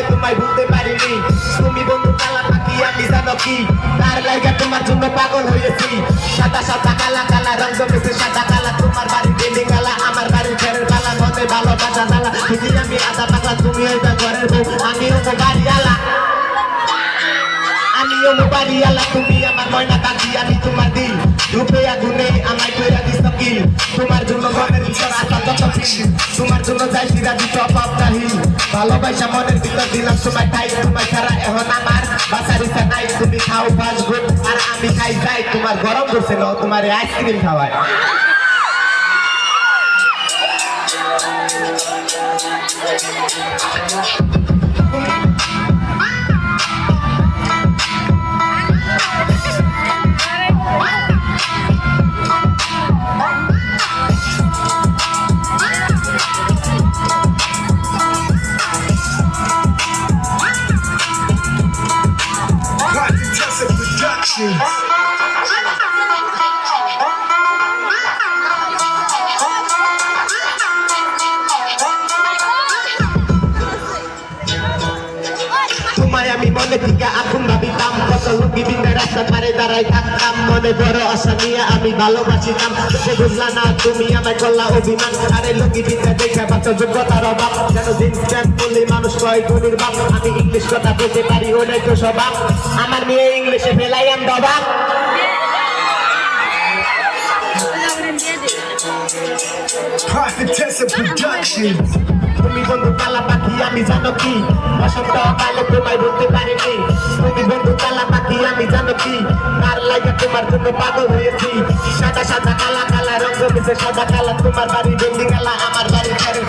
বলে তোমায় ভুলতে পারিনি। তুমি বন্ধু কালা পাখি, আমি জানো কি? তার লাইগা তোমার জন্য পাগল হয়েছি। সাদা সাদা কালা কালা রং জমেছে, সাদা কালা তোমার বাড়ি বিল্ডিং কালা, আমার বাড়ি ঘরের কালা মনে ভালো বাজা জ্বালা বুঝি আমি আধা পাগলা, তুমি হইবা ঘরের বউ, আমিও তো বাড়িওয়ালা। আমিও বাড়ি আলা তুমি আমার ময়না কাকি আমি তোমার দিল। রূপে আগুনে আমায় কইরা দিস কি? তোমার জন্য ঘরের ভিতর আসা যত তোমার জন্য যাই সিরা দিত ভালোবাসা মনের ভিতর দিলাম তোমার তাই তোমার ছাড়া এখন আমার বাসার ইচ্ছা নাই। তুমি খাও পাঁচ গুণ, আর আমি খাই যাই। তোমার গরম করছে না, তোমার আইসক্রিম খাওয়ায়। Project তোমায় আমি মনে থেকে লোকি রাস্তা ধারে দাঁড়াই থাকতাম মনে বড় আশা নিয়ে আমি ভালোবাসিতাম। সে বুঝলা না তুমি আমায় করলা অভিমান। আরে লোকি বিন্দে দেখে বাচ্চ যোগ্যতার অভাব। যেন জিন্স প্যান্ট পরলে মানুষ কয় গরির বাপ। আমি ইংলিশ কথা বলতে পারি ওটাই তো স্বভাব। আমার মেয়ে ইংলিশে ফেলাই আমি দবাব Project Productions. তুমি বন্ধু কালা পাখি আমি জানো কি? বসন্ত কালে তোমায় বলতে পারিনি। তোমার জন্য পাগল হয়েছি। সাদা সাদা কালা কালা রঙ মিশে সাদা কালা। তোমার বাড়ি বিল্ডিং কালা, আমার বাড়ি ঘরের